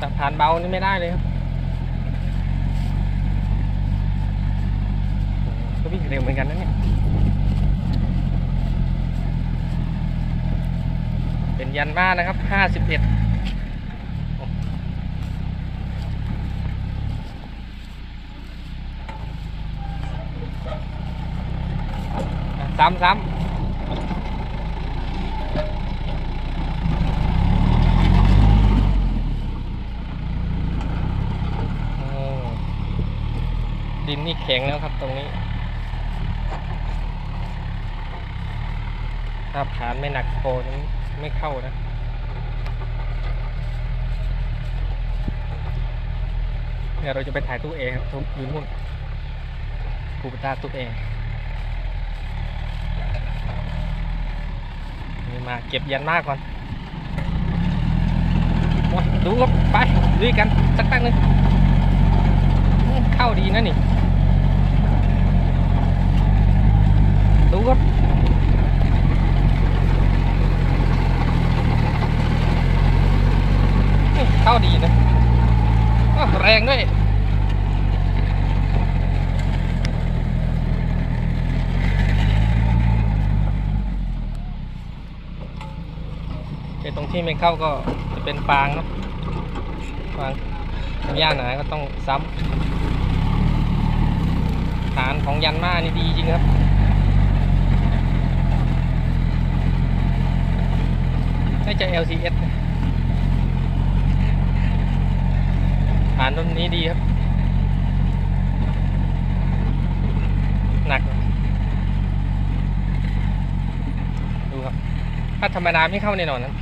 แต่ผ่านเบานี่ไม่ได้เลยครับก็วิ่งเร็วเหมือนกันนะเนี่ยเป็นยันมานะครับห้าสิบเอ็ดซ้ำซ้ำโอ้ ดินนี่แข็งแล้วครับตรงนี้ ถ้าผ่านไม่หนักโพนี้ไม่เข้านะเดี๋ยวเราจะไปถ่ายตู้เอครับทุกอยู่นู่นคูปตาตู้เอนี่มาเก็บยันมากก่อนดูครับไปลุยกันสักตั้งนึงเข้าดีนะนี่ ดูครับ นี่เข้า ดีนะแรงด้วยไอตรงที่ไม่เข้าก็จะเป็นฟางเนาะฟางหญ้าหนาก็ต้องซ้ำฐานของยันมานี่ดีจริงครับน่าจะ LCS นะานต้นนี้ดีครับ หนัก ดูครับ ถ้าธรรมดาไม่เข้าแน่นอนนะ